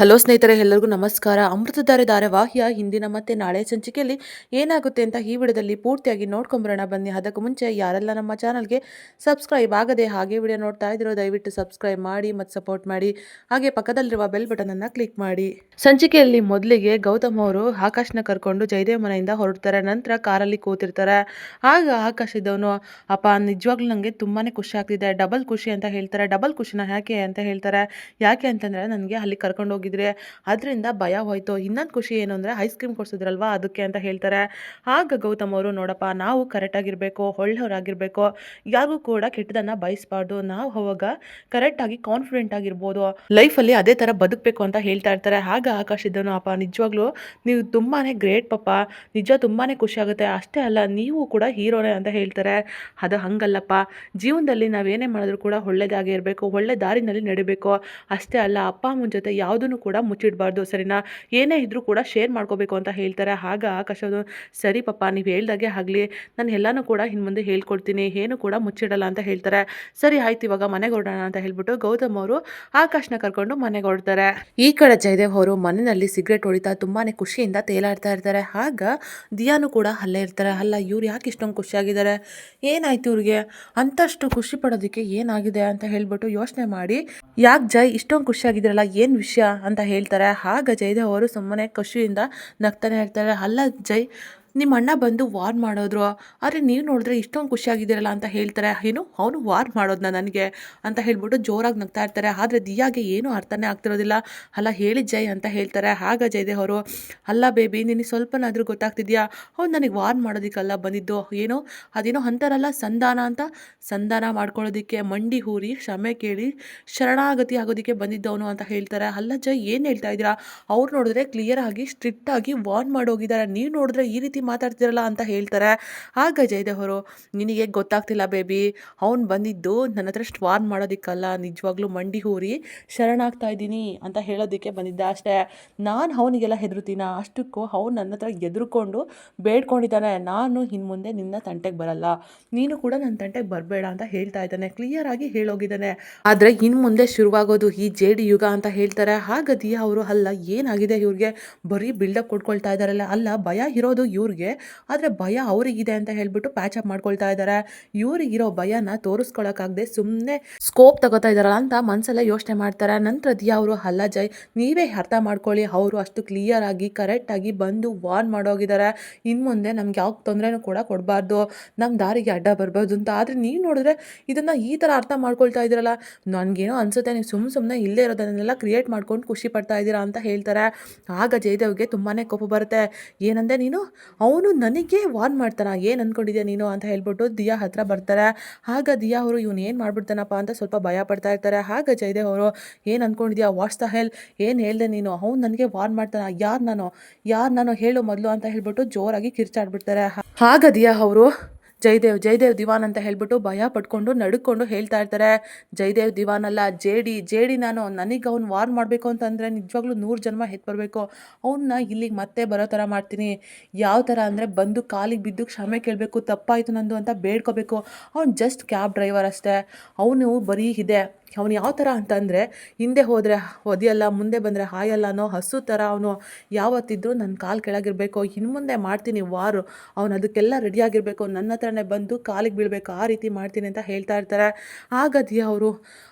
Hello ಸ್ನೇಹಿತರೆ, ಎಲ್ಲರಿಗೂ ನಮಸ್ಕಾರ. ಅಮೃತಧಾರೆ ಧಾರಾವಾಹಿಯ ಹಿಂದಿನ ಮತ್ತೆ ನಾಳೆ ಸಂಚಿಕೆಯಲ್ಲಿ ಏನಾಗುತ್ತೆ ಅಂತ ಈ ವಿಡಿಯೋದಲ್ಲಿ ಪೂರ್ತಿಯಾಗಿ ನೋಡ್ಕೊಂಬರೋಣ. ಬನ್ನಿ, ಅದಕ್ಕೂ ಮುಂಚೆ ಯಾರೆಲ್ಲ ನಮ್ಮ ಚಾನಲ್ಗೆ ಸಬ್ಸ್ಕ್ರೈಬ್ ಆಗದೆ ಹಾಗೆ ವಿಡಿಯೋ ನೋಡ್ತಾ ಇದ್ರೋ ದಯವಿಟ್ಟು ಸಬ್ಸ್ಕ್ರೈಬ್ ಮಾಡಿ ಮತ್ತು ಸಪೋರ್ಟ್ ಮಾಡಿ. ಹಾಗೆ ಪಕ್ಕದಲ್ಲಿರುವ ಬೆಲ್ ಬಟನನ್ನು ಕ್ಲಿಕ್ ಮಾಡಿ. ಸಂಚಿಕೆಯಲ್ಲಿ ಮೊದಲಿಗೆ ಗೌತಮ್ ಅವರು ಆಕಾಶ್ನ ಕರ್ಕೊಂಡು ಜಯದೇವ್ ಮನೆಯಿಂದ ಹೊರಡ್ತಾರೆ. ನಂತರ ಕಾರಲ್ಲಿ ಕೂತಿರ್ತಾರೆ. ಆಗ ಆಕಾಶ್ ಇದ್ದವನು, ಅಪ್ಪ, ನಿಜವಾಗ್ಲೂ ನನಗೆ ತುಂಬಾ ಖುಷಿ ಆಗ್ತಿದೆ. ಡಬಲ್ ಖುಷಿ ಅಂತ ಹೇಳ್ತಾರೆ. ಡಬಲ್ ಖುಷಿನ ಯಾಕೆ ಅಂತ ಹೇಳ್ತಾರೆ. ಯಾಕೆ ಅಂತಂದರೆ, ನನಗೆ ಅಲ್ಲಿ ಕರ್ಕೊಂಡು ಹೋಗಿದ್ರೆ ಅದರಿಂದ ಭಯ ಹೋಯ್ತು. ಇನ್ನೊಂದು ಖುಷಿ ಏನು ಅಂದರೆ ಐಸ್ ಕ್ರೀಮ್ ಕೊಡ್ಸಿದ್ರಲ್ವಾ ಅದಕ್ಕೆ ಅಂತ ಹೇಳ್ತಾರೆ. ಆಗ ಗೌತಮ್ ಅವರು, ನೋಡಪ್ಪ, ನಾವು ಕರೆಕ್ಟಾಗಿರಬೇಕು ಒಳ್ಳೆಯವರಾಗಿರಬೇಕು ಯಾರಿಗೂ ಕೂಡ ಕೆಟ್ಟದನ್ನು ಬಯಸಬಾರ್ದು. ನಾವು ಅವಾಗ ಕರೆಕ್ಟಾಗಿ ಕಾನ್ಫಿಡೆಂಟ್ ಆಗಿರ್ಬೋದು. ಲೈಫಲ್ಲಿ ಅದೇ ಥರ ಬದುಕಬೇಕು ಅಂತ ಹೇಳ್ತಾ ಇರ್ತಾರೆ. ಆಗ ಆಕಾಶ್ ಇದ್ದನು, ಅಪ್ಪ, ನಿಜವಾಗ್ಲೂ ನೀವು ತುಂಬಾ ಗ್ರೇಟ್ ಪಾಪ. ನಿಜ ತುಂಬಾ ಖುಷಿ ಆಗುತ್ತೆ. ಅಷ್ಟೇ ಅಲ್ಲ, ನೀವು ಕೂಡ ಹೀರೋನೇ ಅಂತ ಹೇಳ್ತಾರೆ. ಅದು ಹಂಗಲ್ಲಪ್ಪ. ಜೀವನದಲ್ಲಿ ನಾವೇನೇ ಮಾಡಿದ್ರು ಕೂಡ ಒಳ್ಳೆಯದಾಗಿ ಇರಬೇಕು. ಒಳ್ಳೆ ದಾರಿನಲ್ಲಿ ನಡಿಬೇಕು. ಅಷ್ಟೇ ಅಲ್ಲ, ಅಪ್ಪ ಅಮ್ಮನ ಜೊತೆ ಯಾವುದನ್ನು ಕೂಡ ಮುಚ್ಚಿಡಬಾರ್ದು. ಸರಿನಾ? ಏನೇ ಇದ್ರೂ ಕೂಡ ಶೇರ್ ಮಾಡ್ಕೋಬೇಕು ಅಂತ ಹೇಳ್ತಾರೆ. ಆಗ ಆಕಾಶ ಸರಿ ಪಪ್ಪ, ನೀವು ಹೇಳ್ದಾಗೆ ಆಗಲಿ. ನಾನು ಎಲ್ಲನೂ ಕೂಡ ಇನ್ನು ಮುಂದೆ ಹೇಳ್ಕೊಡ್ತೀನಿ. ಏನು ಕೂಡ ಮುಚ್ಚಿಡಲ್ಲ ಅಂತ ಹೇಳ್ತಾರೆ. ಸರಿ, ಆಯ್ತು, ಇವಾಗ ಮನೆಗೆ ಹೊರಡೋಣ ಅಂತ ಹೇಳ್ಬಿಟ್ಟು ಗೌತಮ್ ಅವರು ಆಕಾಶ್ನ ಕರ್ಕೊಂಡು ಮನೆಗೆ ಹೊರಡ್ತಾರೆ. ಈ ಕಡೆ ಜಯದೇವ್ ಅವರು ಮನೆಯಲ್ಲಿ ಸಿಗರೇಟ್ ಹೊಡಿತಾ ತುಂಬಾನೇ ಖುಷಿಯಿಂದ ತೇಲಾಡ್ತಾ ಇರ್ತಾರೆ. ಆಗ ದಿಯಾನು ಕೂಡ ಅಲ್ಲೇ ಇರ್ತಾರೆ. ಅಲ್ಲ, ಇವ್ರು ಯಾಕೆ ಇಷ್ಟೊಂದು ಖುಷಿಯಾಗಿದ್ದಾರೆ? ಏನಾಯ್ತು ಇವ್ರಿಗೆ? ಅಂತಷ್ಟು ಖುಷಿ ಪಡೋದಕ್ಕೆ ಏನಾಗಿದೆ? ಅಂತ ಹೇಳ್ಬಿಟ್ಟು ಯೋಚನೆ ಮಾಡಿ, ಯಾಕೆ ಜೈ ಇಷ್ಟೊಂದು ಖುಷಿಯಾಗಿದ್ರಲ್ಲ ಏನು ವಿಷಯ? ಅಂತ ಹೇಳ್ತಾರೆ. ಆಗ ಜಯದೇವ್ ಅವರು ಸುಮ್ಮನೆ ಖುಷಿಯಿಂದ ನಗ್ತಾನೆ ಇರ್ತಾರೆ ಅಲ್ಲ ಜೈ ನಿಮ್ಮ ಅಣ್ಣ ಬಂದು ವಾರ್ ಮಾಡೋದ್ರು. ಆದರೆ ನೀವು ನೋಡಿದ್ರೆ ಇಷ್ಟೊಂದು ಖುಷಿಯಾಗಿದ್ದೀರಲ್ಲ ಅಂತ ಹೇಳ್ತಾರೆ. ಏನು? ಅವನು ವಾರ್ ಮಾಡೋದನ್ನ ನನಗೆ ಅಂತ ಹೇಳ್ಬಿಟ್ಟು ಜೋರಾಗಿ ನಗ್ತಾ ಇರ್ತಾರೆ. ಆದರೆ ದಿಯಾಗೆ ಏನೂ ಅರ್ಥನೇ ಆಗ್ತಿರೋದಿಲ್ಲ. ಅಲ್ಲ, ಹೇಳಿ ಜೈ ಅಂತ ಹೇಳ್ತಾರೆ. ಆಗ ಅವರು, ಅಲ್ಲ ಬೇಬಿ ನಿನಗೆ ಸ್ವಲ್ಪನಾದರೂ ಗೊತ್ತಾಗ್ತಿದ್ಯಾ? ಅವ್ನು ನನಗೆ ವಾರ್ ಮಾಡೋದಕ್ಕೆಲ್ಲ ಬಂದಿದ್ದು. ಏನೋ? ಅದೇನೋ ಅಂತಾರಲ್ಲ, ಸಂಧಾನ ಅಂತ? ಸಂಧಾನ ಮಾಡ್ಕೊಳ್ಳೋದಕ್ಕೆ ಮಂಡಿ ಹೂರಿ, ಕ್ಷಮೆ ಕೇಳಿ ಶರಣಾಗತಿ ಆಗೋದಕ್ಕೆ ಬಂದಿದ್ದವನು ಅಂತ ಹೇಳ್ತಾರೆ. ಅಲ್ಲ ಜೈ, ಏನು ಹೇಳ್ತಾ ಇದ್ದೀರಾ? ಅವ್ರು ನೋಡಿದ್ರೆ ಕ್ಲಿಯರ್ ಆಗಿ ಸ್ಟ್ರಿಕ್ಟಾಗಿ ವಾರ್ನ್ ಮಾಡೋಗಿದ್ದಾರೆ. ನೀವು ನೋಡಿದ್ರೆ ಈ ರೀತಿ ಮಾತಾಡ್ತಿರಲ್ಲ ಅಂತ ಹೇಳ್ತಾರೆ. ಆಗ ಜಯದೇವ್ ಅವರು ನಿನಗೆ ಗೊತ್ತಾಗ್ತಿಲ್ಲ ಬೇಬಿ, ಅವ್ನು ಬಂದಿದ್ದು ನನ್ನ ಹತ್ರ ವಾರ್ನ್ ಮಾಡೋದಕ್ಕಲ್ಲ, ನಿಜವಾಗ್ಲೂ ಮಂಡಿ ಹೂರಿ ಶರಣಾಗ್ತಾ ಇದ್ದೀನಿ ಅಂತ ಹೇಳೋದಕ್ಕೆ ಬಂದಿದ್ದ ಅಷ್ಟೇ. ನಾನು ಅವನಿಗೆಲ್ಲ ಹೆದರ್ತೀನ ಅಷ್ಟಕ್ಕೂ ಅವ್ನು ನನ್ನ ಹತ್ರ ಎದುರುಕೊಂಡು ಬೇಡ್ಕೊಂಡಿದ್ದಾನೆ. ನಾನು ಇನ್ನು ಮುಂದೆ ನಿನ್ನ ತಂಟೆಗೆ ಬರಲ್ಲ. ನೀನು ಕೂಡ ನನ್ನ ತಂಟೆಗೆ ಬರಬೇಡ ಅಂತ ಹೇಳ್ತಾ ಇದ್ದಾನೆ. ಕ್ಲಿಯರ್ ಆಗಿ ಹೇಳೋಗಿದ್ದಾನೆ. ಆದರೆ ಇನ್ನು ಮುಂದೆ ಶುರುವಾಗೋದು ಈ ಜೇಡಿ ಯುಗ ಅಂತ ಹೇಳ್ತಾರೆ. ಹಾಗದಿಯ ಅವರು, ಅಲ್ಲ, ಏನಾಗಿದೆ ಇವ್ರಿಗೆ? ಬರೀ ಬಿಲ್ಡಪ್ ಕೊಡ್ಕೊಳ್ತಾ ಇದ್ದಾರಲ್ಲ ಅಲ್ಲ, ಭಯ ಇರೋದು ಇವ್ರಿಗೆ. ಆದರೆ ಭಯ ಅವರಿಗಿದೆ ಅಂತ ಹೇಳ್ಬಿಟ್ಟು ಪ್ಯಾಚ್ ಅಪ್ ಮಾಡ್ಕೊಳ್ತಾ ಇದ್ದಾರೆ ಇವ್ರಿಗಿರೋ ಭಯನ ತೋರಿಸ್ಕೊಳಕ್ಕಾಗದೆ ಸುಮ್ಮನೆ ಸ್ಕೋಪ್ ತಗೋತಾ ಇದ್ದಾರಲ್ಲ ಅಂತ ಮನಸ್ಸಲ್ಲೇ ಯೋಚನೆ ಮಾಡ್ತಾರೆ. ನಂತರ ದಿಯಾ ಅವರು, ಅಲ್ಲ ಜೈ ನೀವೇ ಅರ್ಥ ಮಾಡ್ಕೊಳ್ಳಿ. ಅವರು ಅಷ್ಟು ಕ್ಲಿಯರ್ ಆಗಿ ಕರೆಕ್ಟಾಗಿ ಬಂದು ವಾರ್ನ್ ಮಾಡೋಗಿದ್ದಾರೆ ಇನ್ನು ಮುಂದೆ ನಮ್ಗೆ ಯಾವ ತೊಂದರೆನೂ ಕೂಡ ಕೊಡಬಾರ್ದು. ನಮ್ಮ ದಾರಿಗೆ ಅಡ್ಡ ಬರಬಾರ್ದು ಅಂತ. ಆದರೆ ನೀವು ನೋಡಿದ್ರೆ ಇದನ್ನು ಈ ಥರ ಅರ್ಥ ಮಾಡ್ಕೊಳ್ತಾ ಇದ್ದೀರಲ್ಲ ನನಗೇನೋ ಅನಿಸುತ್ತೆ, ನೀವು ಸುಮ್ಮ ಸುಮ್ಮನೆ ಇಲ್ಲೇ ಇರೋದನ್ನೆಲ್ಲ ಕ್ರಿಯೇಟ್ ಮಾಡ್ಕೊಂಡು ಖುಷಿ ಪಡ್ತಾ ಇದ್ದೀರಾ ಅಂತ ಹೇಳ್ತಾರೆ. ಆಗ ಜಯದೇವ್ಗೆ ತುಂಬಾ ಕೋಪ ಬರುತ್ತೆ. ಏನಂದೆ ನೀನು? ಅವನು ನನಗೆ ವಾರ್ನ್ ಮಾಡ್ತಾನ, ಏನು ಅಂದ್ಕೊಂಡಿದ್ಯಾ ನೀನು? ಅಂತ ಹೇಳ್ಬಿಟ್ಟು ದಿಯಾ ಹತ್ರ ಬರ್ತಾರೆ. ಆಗ ದಿಯಾ ಅವರು, ಇವನು ಏನು ಮಾಡ್ಬಿಡ್ತಾನಪ್ಪ? ಅಂತ ಸ್ವಲ್ಪ ಭಯ ಪಡ್ತಾ ಇರ್ತಾರೆ. ಆಗ ಜಯದೇವ್ ಅವರು, ಏನು ಅಂದ್ಕೊಂಡಿದ್ಯಾ ವಾಟ್ಸ್ ದ ಹೆಲ್ ಏನು ಹೇಳ್ದೆ ನೀನು? ಅವ್ನು ನನಗೆ ವಾರ್ನ್ ಮಾಡ್ತಾನ? ಯಾರು ನಾನು? ಯಾರು ನಾನು? ಹೇಳು ಮೊದಲು ಅಂತ ಹೇಳ್ಬಿಟ್ಟು ಜೋರಾಗಿ ಕಿರ್ಚಾಡ್ಬಿಡ್ತಾರೆ. ಆಗ ದಿಯಾ ಅವರು ಜಯದೇವ್ ಜಯದೇವ್ ದಿವಾನ್ ಅಂತ ಹೇಳ್ಬಿಟ್ಟು ಭಯ ಪಟ್ಕೊಂಡು ನಡ್ಕೊಂಡು ಹೇಳ್ತಾ ಇರ್ತಾರೆ. ಜಯದೇವ್ ದಿವಾನ್ ಅಲ್ಲ ಜೇಡಿ ಜೇಡಿ ನಾನು ನನಗೆ ಅವ್ನು ವಾರ್ ಮಾಡಬೇಕು ಅಂತಂದರೆ ನಿಜವಾಗ್ಲೂ ನೂರು ಜನ್ಮ ಹೆತ್ತು ಬರಬೇಕು. ಅವನ್ನ ಇಲ್ಲಿಗೆ ಮತ್ತೆ ಬರೋ ಥರ ಮಾಡ್ತೀನಿ. ಯಾವ ಥರ ಅಂದರೆ ಬಂದು ಕಾಲಿಗೆ ಬಿದ್ದು ಕ್ಷಮೆ ಕೇಳಬೇಕು, ತಪ್ಪಾಯಿತು ನಂದು ಅಂತ ಬೇಡ್ಕೋಬೇಕು. ಅವ್ನು ಜಸ್ಟ್ ಕ್ಯಾಬ್ ಡ್ರೈವರ್ ಅಷ್ಟೇ. ಅವನು ಬರೀ ಇದೆ. ಅವನು ಯಾವ ಥರ ಅಂತಂದರೆ, ಹಿಂದೆ ಹೋದರೆ ಒದಿಯಲ್ಲ ಮುಂದೆ ಬಂದರೆ ಹಾಯಲ್ಲ ಅನ್ನೋ ಹಸು ಥರ ಅವನು ಯಾವತ್ತಿದ್ರೂ ನನ್ನ ಕಾಲು ಕೆಳಗಿರಬೇಕು ಇನ್ನು ಮುಂದೆ ಮಾಡ್ತೀನಿ ವಾರು, ಅವನು ಅದಕ್ಕೆಲ್ಲ ರೆಡಿಯಾಗಿರಬೇಕು ನನ್ನ ಹತ್ರನೇ ಬಂದು ಕಾಲಿಗೆ ಬೀಳಬೇಕು, ಆ ರೀತಿ ಮಾಡ್ತೀನಿ ಅಂತ ಹೇಳ್ತಾ ಇರ್ತಾರೆ. ಆಗ ಅವರು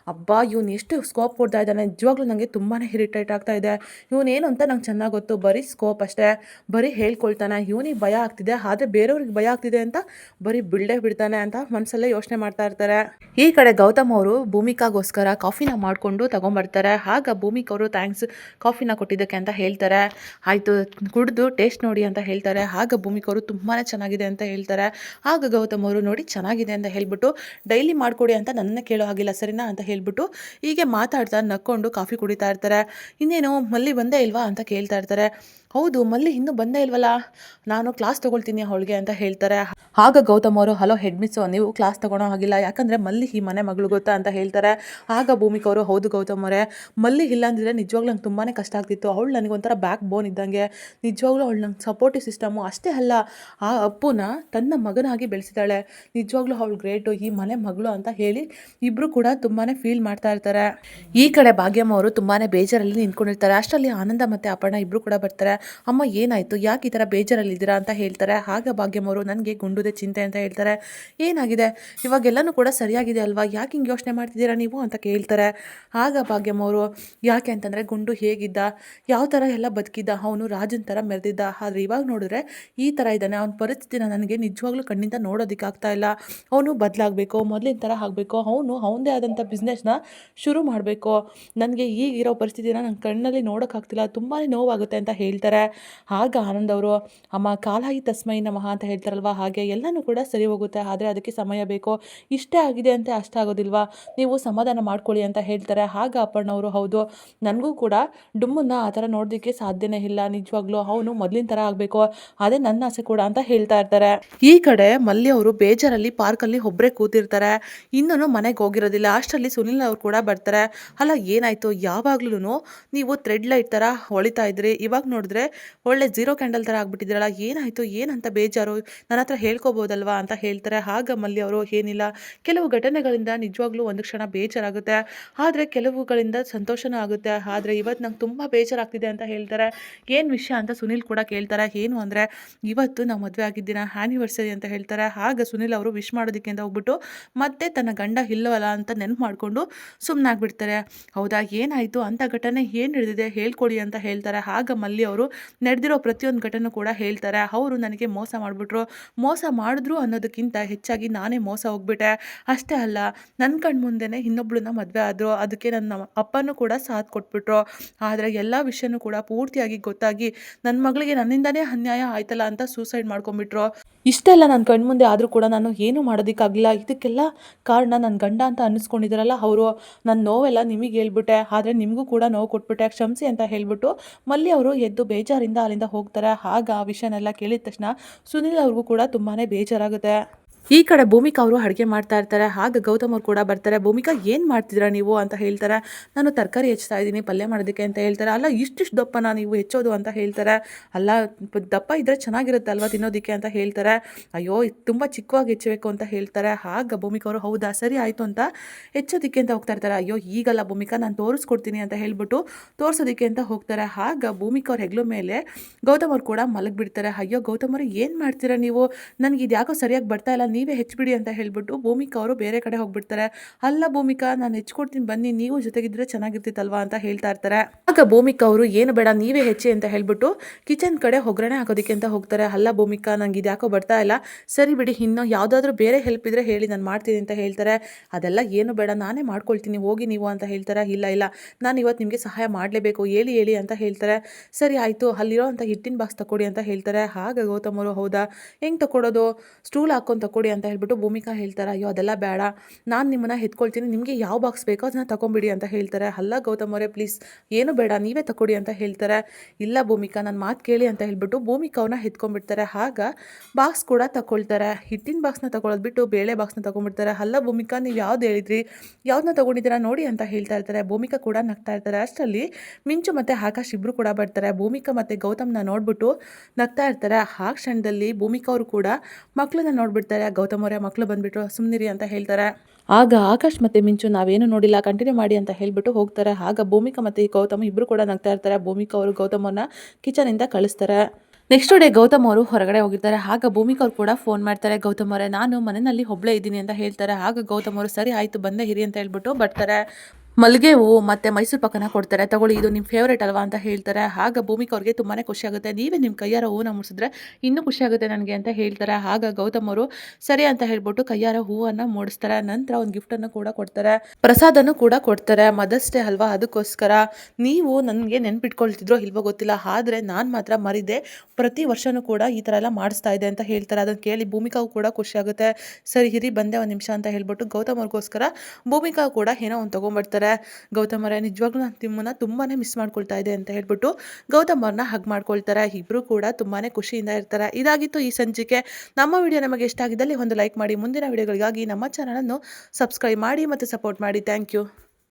ಅಬ್ಬಾ, ಇವನು ಎಷ್ಟು ಸ್ಕೋಪ್ ಕೊಡ್ತಾ ಇದ್ದಾನೆ? ನಿಜವಾಗ್ಲೂ ನನಗೆ ತುಂಬಾ ಇರಿಟೇಟ್ ಆಗ್ತಾ ಇದೆ. ಇವನೇನು ಅಂತ ನಂಗೆ ಚೆನ್ನಾಗಿ ಗೊತ್ತು. ಬರೀ ಸ್ಕೋಪ್ ಅಷ್ಟೇ. ಬರೀ ಹೇಳ್ಕೊಳ್ತಾನೆ. ಇವನಿಗೆ ಭಯ ಆಗ್ತಿದೆ. ಆದರೆ ಬೇರೆಯವ್ರಿಗೆ ಭಯ ಆಗ್ತಿದೆ ಅಂತ ಬರೀ ಬಿಲ್ಡೇ ಬಿಡ್ತಾನೆ ಅಂತ ಮನಸ್ಸಲ್ಲೇ ಯೋಚನೆ ಮಾಡ್ತಾ ಇರ್ತಾರೆ. ಈ ಕಡೆ ಗೌತಮ್ ಅವರು ಭೂಮಿಕಾಗೋಸ್ಕರ ಕಾಫಿನ ಮಾಡಿಕೊಂಡು ತಗೊಂಬರ್ತಾರೆ. ಆಗ ಭೂಮಿಕ ಅವರು ಥ್ಯಾಂಕ್ಸ್ ಕಾಫಿನ ಕೊಟ್ಟಿದ್ದಕ್ಕೆ ಅಂತ ಹೇಳ್ತಾರೆ. ಆಯಿತು, ಕುಡಿದು ಟೇಸ್ಟ್ ನೋಡಿ ಅಂತ ಹೇಳ್ತಾರೆ. ಆಗ ಭೂಮಿಕವರು ತುಂಬಾ ಚೆನ್ನಾಗಿದೆ ಅಂತ ಹೇಳ್ತಾರೆ. ಆಗ ಗೌತಮ್ ಅವರು ನೋಡಿ ಚೆನ್ನಾಗಿದೆ ಅಂತ ಹೇಳ್ಬಿಟ್ಟು, ಡೈಲಿ ಮಾಡಿಕೊಡಿ ಅಂತ ನನ್ನ ಕೇಳೋ ಆಗಿಲ್ಲ ಸರಿನಾ? ಅಂತ ಹೇಳ್ಬಿಟ್ಟು ಹೀಗೆ ಮಾತಾಡ್ತಾ ನಕ್ಕೊಂಡು ಕಾಫಿ ಕುಡಿತಾ ಇರ್ತಾರೆ. ಇನ್ನೇನು ಮಲ್ಲಿ ಬಂದೇ ಇಲ್ವಾ ಅಂತ ಕೇಳ್ತಾ ಇರ್ತಾರೆ. ಹೌದು, ಮಲ್ಲಿ ಇನ್ನೂ ಬಂದೇ ಇಲ್ವಲ್ಲ? ನಾನು ಕ್ಲಾಸ್ ತೊಗೊಳ್ತೀನಿ ಅವಳಿಗೆ ಅಂತ ಹೇಳ್ತಾರೆ. ಆಗ ಗೌತಮ್ ಅವರು ಹಲೋ ಹೆಡ್ ಮಿಸ್ಸು ನೀವು ಕ್ಲಾಸ್ ತೊಗೊಳೋ ಹಾಗಿಲ್ಲ. ಯಾಕಂದರೆ ಮಲ್ಲಿ ಈ ಮನೆ ಮಗಳು ಗೊತ್ತಾ? ಅಂತ ಹೇಳ್ತಾರೆ. ಆಗ ಭೂಮಿಕ ಅವರು, ಹೌದು ಗೌತಮ್ ಅವರೇ, ಮಲ್ಲಿ ಇಲ್ಲ ನಿಜವಾಗ್ಲೂ ನಂಗೆ ತುಂಬಾ ಕಷ್ಟ ಆಗ್ತಿತ್ತು. ಅವಳು ನನಗೆ ಒಂಥರ ಬ್ಯಾಕ್ ಬೋನ್ ಇದ್ದಂಗೆ. ನಿಜವಾಗ್ಲೂ ಅವಳು ನಂಗೆ ಸಪೋರ್ಟಿವ್ ಸಿಸ್ಟಮು ಅಷ್ಟೇ ಅಲ್ಲ, ಆ ಅಪ್ಪುನ ತನ್ನ ಮಗನಾಗಿ ಬೆಳೆಸಿದಾಳೆ ನಿಜವಾಗ್ಲೂ ಅವಳು ಗ್ರೇಟು ಈ ಮನೆ ಮಗಳು ಅಂತ ಹೇಳಿ ಇಬ್ಬರು ಕೂಡ ತುಂಬಾ ಫೀಲ್ ಮಾಡ್ತಾ ಇರ್ತಾರೆ. ಈ ಕಡೆ ಭಾಗ್ಯಮ್ಮ ಅವರು ತುಂಬಾ ಬೇಜಾರಲ್ಲಿ ನಿಂತ್ಕೊಂಡಿರ್ತಾರೆ. ಅಷ್ಟರಲ್ಲಿ ಆನಂದ ಮತ್ತು ಅಪರ್ಣ ಇಬ್ಬರು ಕೂಡ ಬರ್ತಾರೆ. ಅಮ್ಮ, ಏನಾಯಿತು? ಯಾಕೆ ಈ ಥರ ಬೇಜಾರಲ್ಲಿದ್ದೀರಾ ಅಂತ ಹೇಳ್ತಾರೆ. ಆಗ ಭಾಗ್ಯಮ್ಮ ನನಗೆ ಗುಂಡುದೆ ಚಿಂತೆ ಅಂತ ಹೇಳ್ತಾರೆ. ಏನಾಗಿದೆ? ಇವಾಗೆಲ್ಲನೂ ಕೂಡ ಸರಿಯಾಗಿದೆ ಅಲ್ವಾ? ಯಾಕೆ ಹಿಂಗೆ ಯೋಚನೆ ಮಾಡ್ತಿದ್ದೀರಾ ನೀವು ಅಂತ ಕೇಳ್ತಾರೆ. ಆಗ ಭಾಗ್ಯಮ್ಮವರು, ಯಾಕೆ ಅಂತಂದರೆ ಗುಂಡು ಹೇಗಿದ್ದ? ಯಾವ ಥರ ಎಲ್ಲ ಬದುಕಿದ್ದ? ಅವನು ರಾಜನ ಥರ ಮೆರೆದಿದ್ದ. ಆದರೆ ಇವಾಗ ನೋಡಿದ್ರೆ ಈ ಥರ ಇದ್ದಾನೆ. ಅವನ ಪರಿಸ್ಥಿತಿನ ನನಗೆ ನಿಜವಾಗ್ಲೂ ಕಣ್ಣಿಂದ ನೋಡೋದಕ್ಕೆ ಆಗ್ತಾ ಇಲ್ಲ. ಅವನು ಬದಲಾಗಬೇಕು, ಮೊದಲಿನ ಥರ ಆಗಬೇಕು. ಅವನು ಅವನದೇ ಆದಂಥ ಬಿಸ್ನೆಸ್ನ ಶುರು ಮಾಡಬೇಕು. ನನಗೆ ಈಗಿರೋ ಪರಿಸ್ಥಿತಿನ ನನ್ನ ಕಣ್ಣಲ್ಲಿ ನೋಡೋಕ್ಕಾಗ್ತಿಲ್ಲ. ತುಂಬಾ ನೋವಾಗುತ್ತೆ ಅಂತ ಹೇಳ್ತಾರೆ. ಆಗ ಆನಂದ್ ಅವರು, ಅಮ್ಮ ಕಾಲಾಯಿ ತಸ್ಮೈ ನಮಃ ಅಂತ ಹೇಳ್ತಾರಲ್ವ? ಹಾಗೆ ಎಲ್ಲನೂ ಕೂಡ ಸರಿ ಹೋಗುತ್ತೆ. ಆದರೆ ಅದಕ್ಕೆ ಸಮಯ ಬೇಕು. ಇಷ್ಟೇ ಆಗಿದೆ ಅಂತ ಅಷ್ಟ ಆಗೋದಿಲ್ವಾ? ನೀವು ಸಮಾಧಾನ ಮಾಡ್ಕೊಳ್ಳಿ ಅಂತ ಹೇಳ್ತಾರೆ. ಆಗ ಅಪ್ಪಣ್ಣವರು ಹೌದು. ನನಗೂ ಕೂಡ ಡುಮ್ಮನ್ನ ಆ ಥರ ನೋಡೋದಕ್ಕೆ ಸಾಧ್ಯನೇ ಇಲ್ಲ. ನಿಜವಾಗ್ಲೂ ಅವನು ಮೊದಲಿನ ಥರ ಆಗಬೇಕು. ಅದೇ ನನ್ನ ಆಸೆ ಕೂಡ ಅಂತ ಹೇಳ್ತಾ ಇರ್ತಾರೆ. ಈ ಕಡೆ ಮಲ್ಲಿ ಅವರು ಬೇಜಾರಲ್ಲಿ ಪಾರ್ಕಲ್ಲಿ ಒಬ್ಬರೇ ಕೂತಿರ್ತಾರೆ. ಇನ್ನೂ ಮನೆಗೆ ಹೋಗಿರೋದಿಲ್ಲ. ಅಷ್ಟರಲ್ಲಿ ಸುನಿಲ್ ಅವ್ರು ಕೂಡ ಬರ್ತಾರೆ. ಅಲ್ಲ, ಏನಾಯಿತು? ಯಾವಾಗ್ಲೂ ನೀವು ಥ್ರೆಡ್ ಲೈಟ್ ಥರ ಹೊಳಿತಾ ಇದ್ರಿ. ಇವಾಗ ನೋಡಿದ್ರೆ ಒಳ್ಳೆ ಜೀರೋ ಕ್ಯಾಂಡಲ್ ಥರ ಆಗಿಬಿಟ್ಟಿದ್ರಲ್ಲ, ಏನಾಯಿತು, ಏನಂತ ಬೇಜಾರು? ನನ್ನ ಹತ್ರ ಹೇಳ್ಕೊಬೋದಲ್ವಾ ಅಂತ ಹೇಳ್ತಾರೆ. ಆಗ ಮಲ್ಲಿ ಅವರು, ಏನಿಲ್ಲ. ಕೆಲವು ಘಟನೆಗಳಿಂದ ನಿಜವಾಗ್ಲೂ ಒಂದು ಕ್ಷಣ ಬೇಜಾರಾಗುತ್ತೆ. ಆದರೆ ಕೆಲವುಗಳಿಂದ ಸಂತೋಷನೂ ಆಗುತ್ತೆ. ಆದರೆ ಇವತ್ತು ನಂಗೆ ತುಂಬ ಬೇಜಾರಾಗ್ತಿದೆ ಅಂತ ಹೇಳ್ತಾರೆ. ಏನು ವಿಷಯ ಅಂತ ಸುನಿಲ್ ಕೂಡ ಕೇಳ್ತಾರೆ. ಏನು ಅಂದರೆ, ಇವತ್ತು ನಾವು ಮದುವೆ ಆಗಿದ್ದಿನ ಆ್ಯನಿವರ್ಸರಿ ಅಂತ ಹೇಳ್ತಾರೆ. ಆಗ ಸುನಿಲ್ ಅವರು ವಿಶ್ ಮಾಡೋದಕ್ಕೆ ಅಂತ ಹೋಗ್ಬಿಟ್ಟು, ಮತ್ತೆ ತನ್ನ ಗಂಡ ಇಲ್ಲವಲ್ಲ ಅಂತ ನೆನಪು ಮಾಡಿಕೊಂಡು ಸುಮ್ಮನಾಗ್ಬಿಡ್ತಾರೆ ಹೌದಾ, ಏನಾಯಿತು? ಅಂಥ ಘಟನೆ ಏನು ಹಿಡಿದಿದೆ ಹೇಳ್ಕೊಡಿ ಅಂತ ಹೇಳ್ತಾರೆ. ಆಗ ಮಲ್ಲಿ ಅವರು ನಡೆದಿರೋ ಪ್ರತಿಯೊಂದು ಘಟನೆ ಕೂಡ ಹೇಳ್ತಾರೆ. ಅವರು ನನಗೆ ಮೋಸ ಮಾಡಿಬಿಟ್ರು. ಮೋಸ ಮಾಡಿದ್ರು ಅನ್ನೋದಕ್ಕಿಂತ ಹೆಚ್ಚಾಗಿ ನಾನೇ ಮೋಸ ಹೋಗ್ಬಿಟ್ಟೆ. ಅಷ್ಟೇ ಅಲ್ಲ ನನ್ನ ಕಣ್ಣು ಮುಂದೆನೇ ಇನ್ನೊಬ್ಳನ್ನ ಮದುವೆ ಆದರು. ಅದಕ್ಕೆ ನನ್ನ ಅಪ್ಪನೂ ಕೂಡ ಸಾಥ್ ಕೊಟ್ಬಿಟ್ರು. ಆದರೆ ಎಲ್ಲ ವಿಷಯನೂ ಕೂಡ ಪೂರ್ತಿಯಾಗಿ ಗೊತ್ತಾಗಿ ನನ್ನ ಮಗಳಿಗೆ ನನ್ನಿಂದನೇ ಅನ್ಯಾಯ ಆಯ್ತಲ್ಲ ಅಂತ ಸೂಸೈಡ್ ಮಾಡ್ಕೊಂಡ್ಬಿಟ್ರು. ಇಷ್ಟೆಲ್ಲ ನನ್ನ ಕಣ್ಮುಂದೆ ಆದರೂ ಕೂಡ ನಾನು ಏನೂ ಮಾಡೋದಕ್ಕಾಗಲಿಲ್ಲ. ಇದಕ್ಕೆಲ್ಲ ಕಾರಣ ನನ್ನ ಗಂಡ ಅಂತ ಅನ್ನಿಸ್ಕೊಂಡಿದ್ದಾರಲ್ಲ ಅವರು ನನ್ನ ನೋವೆಲ್ಲ ನಿಮಗೆ ಹೇಳ್ಬಿಟ್ಟೆ, ಆದರೆ ನಿಮಗೂ ಕೂಡ ನೋವು ಕೊಟ್ಬಿಟ್ಟೆ, ಕ್ಷಮಿಸಿ ಅಂತ ಹೇಳಿಬಿಟ್ಟು ಮಲ್ಲಿ ಅವರು ಎದ್ದು ಬೇಜಾರಿಂದ ಅಲ್ಲಿಂದ ಹೋಗ್ತಾರೆ. ಆಗ ಆ ವಿಷಯನೆಲ್ಲ ಕೇಳಿದ ತಕ್ಷಣ ಸುನಿಲ್ ಅವ್ರಿಗೂ ಕೂಡ ತುಂಬಾ ಬೇಜಾರಾಗುತ್ತೆ. ಈ ಕಡೆ ಭೂಮಿಕಾ ಅವರು ಅಡುಗೆ ಮಾಡ್ತಾ ಇರ್ತಾರೆ, ಹಾಗೆ ಗೌತಮ್ ಅವ್ರು ಕೂಡ ಬರ್ತಾರೆ. ಭೂಮಿಕಾ, ಏನು ಮಾಡ್ತಿದ್ದೀರಾ ನೀವು ಅಂತ ಹೇಳ್ತಾರೆ. ನಾನು ತರಕಾರಿ ಹೆಚ್ಚ್ತಾ ಇದ್ದೀನಿ, ಪಲ್ಯ ಮಾಡೋದಕ್ಕೆ ಅಂತ ಹೇಳ್ತಾರೆ. ಅಲ್ಲ, ಇಷ್ಟಿಷ್ಟು ದಪ್ಪನ ನೀವು ಹೆಚ್ಚೋದು ಅಂತ ಹೇಳ್ತಾರೆ. ಅಲ್ಲ, ದಪ್ಪ ಇದ್ದರೆ ಚೆನ್ನಾಗಿರುತ್ತೆ ಅಲ್ವಾ ತಿನ್ನೋದಕ್ಕೆ ಅಂತ ಹೇಳ್ತಾರೆ. ಅಯ್ಯೋ, ತುಂಬ ಚಿಕ್ಕವಾಗಿ ಹೆಚ್ಚಬೇಕು ಅಂತ ಹೇಳ್ತಾರೆ. ಹಾಗ ಭೂಮಿಕಾ ಅವರು, ಹೌದಾ, ಸರಿ ಆಯಿತು ಅಂತ ಹೆಚ್ಚೋದಿಕ್ಕೆ ಅಂತ ಹೋಗ್ತಾ ಇರ್ತಾರೆ. ಅಯ್ಯೋ, ಈಗಲ್ಲ ಭೂಮಿಕಾ, ನಾನು ತೋರಿಸ್ಕೊಡ್ತೀನಿ ಅಂತ ಹೇಳ್ಬಿಟ್ಟು ತೋರಿಸೋದಕ್ಕೆ ಅಂತ ಹೋಗ್ತಾರೆ. ಆಗ ಭೂಮಿಕಾ ಅವ್ರ ಹೆಗ್ಲ ಮೇಲೆ ಗೌತಮ್ ಅವ್ರು ಕೂಡ ಮಲಗಿಬಿಡ್ತಾರೆ. ಅಯ್ಯೋ, ಗೌತಮ್ ಅವ್ರು, ಏನು ಮಾಡ್ತೀರಾ ನೀವು? ನನಗೆ ಇದು ಯಾಕೋ ಸರಿಯಾಗಿ ಬರ್ತಾ ಇಲ್ಲ. ನೀವೇ ಹೆಚ್ಚಿಬಿಡಿ ಅಂತ ಹೇಳಿಬಿಟ್ಟು ಭೂಮಿಕಾ ಅವರು ಬೇರೆ ಕಡೆ ಹೋಗ್ಬಿಡ್ತಾರೆ. ಅಲ್ಲ ಭೂಮಿಕಾ, ನಾನು ಹೆಚ್ಕೊಡ್ತೀನಿ ಬನ್ನಿ, ನೀವು ಜೊತೆಗಿದ್ರೆ ಚೆನ್ನಾಗಿರ್ತಿತ್ತಲ್ವಾ ಅಂತ ಹೇಳ್ತಾ ಇರ್ತಾರೆ. ಆಗ ಭೂಮಿಕಾ ಅವರು, ಏನು ಬೇಡ, ನೀವೇ ಹೆಚ್ಚಿ ಅಂತ ಹೇಳ್ಬಿಟ್ಟು ಕಿಚನ್ ಕಡೆ ಒಗ್ಗರಣೆ ಹಾಕೋದಕ್ಕೆ ಅಂತ ಹೋಗ್ತಾರೆ. ಅಲ್ಲ ಭೂಮಿಕಾ, ನಂಗೆ ಇದ್ಯಾಕೋ ಬರ್ತಾ ಇಲ್ಲ. ಸರಿ ಬಿಡಿ, ಇನ್ನು ಯಾವುದಾದ್ರೂ ಬೇರೆ ಹೆಲ್ಪ್ ಇದ್ರೆ ಹೇಳಿ, ನಾನು ಮಾಡ್ತೀನಿ ಅಂತ ಹೇಳ್ತಾರೆ. ಅದೆಲ್ಲ ಏನು ಬೇಡ, ನಾನೇ ಮಾಡ್ಕೊಳ್ತೀನಿ, ಹೋಗಿ ನೀವು ಅಂತ ಹೇಳ್ತಾರೆ. ಇಲ್ಲ ಇಲ್ಲ, ನಾನು ಇವತ್ತು ನಿಮಗೆ ಸಹಾಯ ಮಾಡಲೇಬೇಕು, ಹೇಳಿ ಹೇಳಿ ಅಂತ ಹೇಳ್ತಾರೆ. ಸರಿ, ಆಯಿತು, ಅಲ್ಲಿರೋ ಅಂತ ಹಿಟ್ಟಿನ ಬಾಕ್ಸ್ ತಗೊಡಿ ಅಂತ ಹೇಳ್ತಾರೆ. ಹಾಗೆ ಗೌತಮ್ ಹೌದಾ? ಹೆಂಗೆ ತಗೊಡೋದು ಸ್ಟೂಲ್ ಹಾಕೊಂಡು ತಗೊಡಿ ಅಂತ ಹೇಳ್ಬಿಟ್ಟು ಭೂಮಿಕಾ ಹೇಳ್ತಾರೆ, ಅಯ್ಯೋ, ಅದೆಲ್ಲ ಬೇಡ. ನಾನು ನಿಮ್ಮನ್ನ ಎತ್ಕೊಳ್ತೀನಿ ನಿಮಗೆ ಯಾವ ಬಾಕ್ಸ್ ಬೇಕೋ ಅದನ್ನ ತಗೊಂಬಿಡಿ ಅಂತ ಹೇಳ್ತಾರೆ. ಅಲ್ಲ ಗೌತಮ್ ಅವರೇ ಪ್ಲೀಸ್ ಏನು ಬೇಡ, ನೀವೇ ತಗೊಡಿ ಅಂತ ಹೇಳ್ತಾರೆ. ಇಲ್ಲ ಭೂಮಿಕಾ ನನ್ನ ಮಾತು ಕೇಳಿ ಅಂತ ಹೇಳ್ಬಿಟ್ಟು ಭೂಮಿಕಾವನ್ನ ಎತ್ಕೊಂಡ್ಬಿಡ್ತಾರೆ ಆಗ ಬಾಕ್ಸ್ ಕೂಡ ತಗೊಳ್ತಾರೆ ಹಿಟ್ಟಿನ ಬಾಕ್ಸ್ನ ತಗೊಳ್ಳೋದು ಬಿಟ್ಟು ಬೇಳೆ ಬಾಕ್ಸ್ನ ತಗೊಂಡ್ಬಿಡ್ತಾರೆ. ಅಲ್ಲ ಭೂಮಿಕಾ, ನೀವು ಯಾವ್ದು ಹೇಳಿದ್ರಿ? ಯಾವ್ದನ್ನ ತಗೊಂಡಿದ್ದೀರಾ ನೋಡಿ ಅಂತ ಹೇಳ್ತಾ ಇರ್ತಾರೆ. ಭೂಮಿಕಾ ಕೂಡ ನಗ್ತಾ ಇರ್ತಾರೆ. ಅಷ್ಟರಲ್ಲಿ ಮಿಂಚು ಮತ್ತು ಆಕಾಶ್ ಇಬ್ಬರು ಕೂಡ ಬರ್ತಾರೆ. ಭೂಮಿಕಾ ಮತ್ತು ಗೌತಮ್ನ ನೋಡ್ಬಿಟ್ಟು ನಗ್ತಾ ಇರ್ತಾರೆ. ಆ ಕ್ಷಣದಲ್ಲಿ ಭೂಮಿಕಾ ಅವರು ಕೂಡ ಮಕ್ಕಳನ್ನ ನೋಡ್ಬಿಡ್ತಾರೆ. ಗೌತಮ್ ಅವರೇ ಮಕ್ಕಳು ಬಂದ್ಬಿಟ್ಟು ಸುಮ್ನಿರಿ ಅಂತ ಹೇಳ್ತಾರೆ. ಆಗ ಆಕಾಶ್ ಮತ್ತೆ ಮಿಂಚು ನಾವೇನು ನೋಡಿಲ್ಲ ಕಂಟಿನ್ಯೂ ಮಾಡಿ ಅಂತ ಹೇಳ್ಬಿಟ್ಟು ಹೋಗ್ತಾರೆ. ಆಗ ಭೂಮಿಕಾ ಮತ್ತು ಈ ಗೌತಮ್ ಇಬ್ಬರು ಕೂಡ ನಗ್ತಾ ಇರ್ತಾರೆ. ಭೂಮಿಕಾ ಅವರು ಗೌತಮನ್ನ ಕಿಚನಿಂದ ಕಳಿಸ್ತಾರೆ. ನೆಕ್ಸ್ಟ್ ಡೇ ಗೌತಮ್ ಅವರು ಹೊರಗಡೆ ಹೋಗಿರ್ತಾರೆ. ಆಗ ಭೂಮಿಕಾ ಅವ್ರು ಕೂಡ ಫೋನ್ ಮಾಡ್ತಾರೆ, ಗೌತಮ್ ಅವರೇ, ನಾನು ಮನೆಯಲ್ಲಿ ಒಬ್ಬಳೇ ಇದ್ದೀನಿ ಅಂತ ಹೇಳ್ತಾರೆ. ಆಗ ಗೌತಮ್ ಅವರು, ಸರಿ, ಆಯಿತು, ಬಂದೇ, ಹಿರಿ ಅಂತ ಹೇಳ್ಬಿಟ್ಟು ಬರ್ತಾರೆ. ಮಲ್ಲಿಗೆ ಹೂವು ಮತ್ತು ಮೈಸೂರು ಪಕ್ಕನ ಕೊಡ್ತಾರೆ. ತಗೊಳ್ಳಿ, ಇದು ನಿಮ್ಮ ಫೇವ್ರೇಟ್ ಅಲ್ವಾ ಅಂತ ಹೇಳ್ತಾರೆ. ಆಗ ಭೂಮಿಕ ಅವ್ರಿಗೆ ತುಂಬಾ ಖುಷಿ ಆಗುತ್ತೆ. ನೀವೇ ನಿಮ್ಮ ಕೈಯಾರ ಹೂವನ್ನ ಮುಡಿಸಿದ್ರೆ ಇನ್ನೂ ಖುಷಿ ಆಗುತ್ತೆ ನನಗೆ ಅಂತ ಹೇಳ್ತಾರೆ. ಆಗ ಗೌತಮ್ ಅವರು, ಸರಿ ಅಂತ ಹೇಳ್ಬಿಟ್ಟು ಕೈಯಾರ ಹೂವನ್ನು ಮೂಡಿಸ್ತಾರೆ ನಂತರ ಒಂದು ಗಿಫ್ಟನ್ನು ಕೂಡ ಕೊಡ್ತಾರೆ. ಪ್ರಸಾದನೂ ಕೂಡ ಕೊಡ್ತಾರೆ. ಮದರ್ಸ್ ಡೇ ಅಲ್ವಾ, ಅದಕ್ಕೋಸ್ಕರ. ನೀವು ನನಗೆ ನೆನ್ಪಿಟ್ಕೊಳ್ತಿದ್ರೋ ಇಲ್ವೋ ಗೊತ್ತಿಲ್ಲ. ಆದರೆ ನಾನು ಮಾತ್ರ ಮರಿದೆ. ಪ್ರತಿ ವರ್ಷವೂ ಕೂಡ ಈ ಥರ ಎಲ್ಲ ಮಾಡಿಸ್ತಾ ಇದೆ ಅಂತ ಹೇಳ್ತಾರೆ. ಅದನ್ನು ಕೇಳಿ ಭೂಮಿಕಾವು ಕೂಡ ಖುಷಿ ಆಗುತ್ತೆ. ಸರಿ, ಹಿರಿ ಬಂದೆ ಒಂದು ನಿಮಿಷ ಅಂತ ಹೇಳ್ಬಿಟ್ಟು ಗೌತಮ್ ಅವ್ರಿಗೋಸ್ಕರ ಭೂಮಿಕಾ ಕೂಡ ಏನೋ ಒಂದು ತೊಗೊಂಬರ್ತಾರೆ ಗೌತಮ್ ಗೌತಮರ ನಿಜವಾಗ್ಲೂ ನಾನು ನಿಮ್ಮನ್ನ ತುಂಬಾ ಮಿಸ್ ಮಾಡ್ಕೊಳ್ತಾ ಇದೆ ಅಂತ ಹೇಳ್ಬಿಟ್ಟು ಗೌತಮರನ್ನ ಹಗ್ ಮಾಡ್ಕೊಳ್ತಾರೆ. ಇಬ್ಬರು ಕೂಡ ತುಂಬಾ ಖುಷಿಯಿಂದ ಇರ್ತಾರೆ. ಇದಾಗಿತ್ತು ಈ ಸಂಚಿಕೆ. ನಮ್ಮ ವಿಡಿಯೋ ನಮಗೆ ಇಷ್ಟ ಆಗಿದ್ದಲ್ಲಿ ಒಂದು ಲೈಕ್ ಮಾಡಿ. ಮುಂದಿನ ವಿಡಿಯೋಗಳಿಗಾಗಿ ನಮ್ಮ ಚಾನಲನ್ನು ಸಬ್ಸ್ಕ್ರೈಬ್ ಮಾಡಿ ಮತ್ತು ಸಪೋರ್ಟ್ ಮಾಡಿ. Thank you